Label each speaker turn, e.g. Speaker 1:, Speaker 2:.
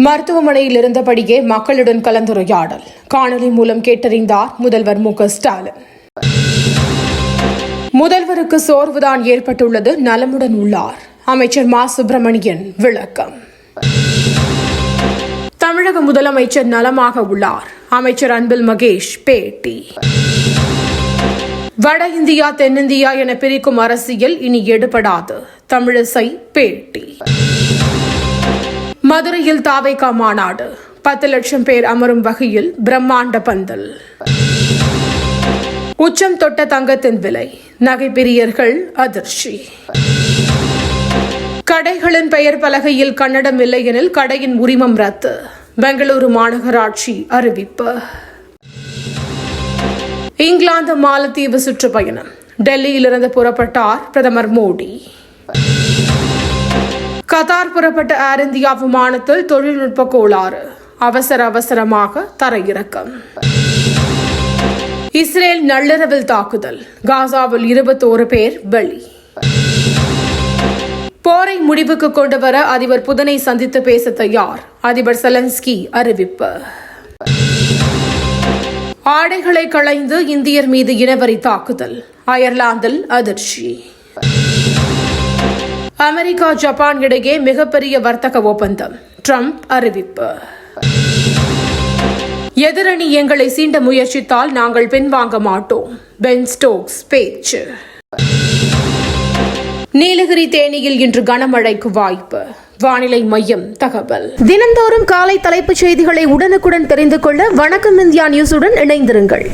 Speaker 1: மருத்துவமனையில் இருந்தபடியே மக்களுடன் கலந்துரையாடல். காணொலி மூலம் கேட்டறிந்தார் முதல்வர் மு ஸ்டாலின். முதல்வருக்கு சோர்வுதான் ஏற்பட்டுள்ளது நலமுடன் உள்ளார். அமைச்சர் மா. சுப்பிரமணியன் விளக்கம். தமிழக முதலமைச்சர் நலமாக உள்ளார். அமைச்சர் அன்பில் மகேஷ் பேட்டி. வட இந்தியா தென்னிந்தியா என பிரிக்கும் அரசியல் இனி எடுபடாது. தமிழிசை பேட்டி. மதுரையில் தாவேகா மாநாடு. பத்து லட்சம் பேர் அமரும் வகையில் பிரம்மாண்ட பந்தல். உச்சம் தொட்ட தங்கத்தின் விலை நகைப்பிரியர்கள் அதிர்ச்சி. கடைகளின் பெயர் பலகையில் கன்னடம் இல்லை எனில் கடையின் உரிமம் ரத்து. பெங்களூரு மாநகராட்சி அறிவிப்பு. இங்கிலாந்து மாலத்தீவு சுற்றுப்பயணம். டெல்லியிலிருந்து புறப்பட்டார் பிரதமர் மோடி. கத்தார் புறப்பட்ட ஏர் இந்தியா விமானத்தில் தொழில்நுட்ப கோளாறு. அவசர அவசரமாக தரையிறக்கம். இஸ்ரேல் நள்ளிரவில் தாக்குதல். காசாவில் இருபத்தோரு பேர் பலி போரை முடிவுக்கு கொண்டு வர அதிபர் புதனை சந்தித்து பேச தயார். அதிபர் செலன்ஸ்கி அறிவிப்பு. ஆடைகளை களைந்து இந்தியர் மீது இனவரி தாக்குதல். அயர்லாந்தில் அதிர்ச்சி. அமெரிக்கா ஜப்பான் இடையே மிகப்பெரிய வர்த்தக ஒப்பந்தம். ட்ரம்ப் அறிவிப்பு. எதிரணி எங்களை சீண்ட முயற்சித்தால் நாங்கள் பின்வாங்க மாட்டோம். பென் ஸ்டோக்ஸ் பேச்சு. நீலகிரி தேனியில் இன்று கனமழைக்கு வாய்ப்பு. வானிலை மையம் தகவல்.
Speaker 2: தினந்தோறும் காலை தலைப்புச் செய்திகளை உடனுக்குடன் தெரிந்து கொள்ள வணக்கம் இந்தியா நியூஸுடன் இணைந்திருங்கள்.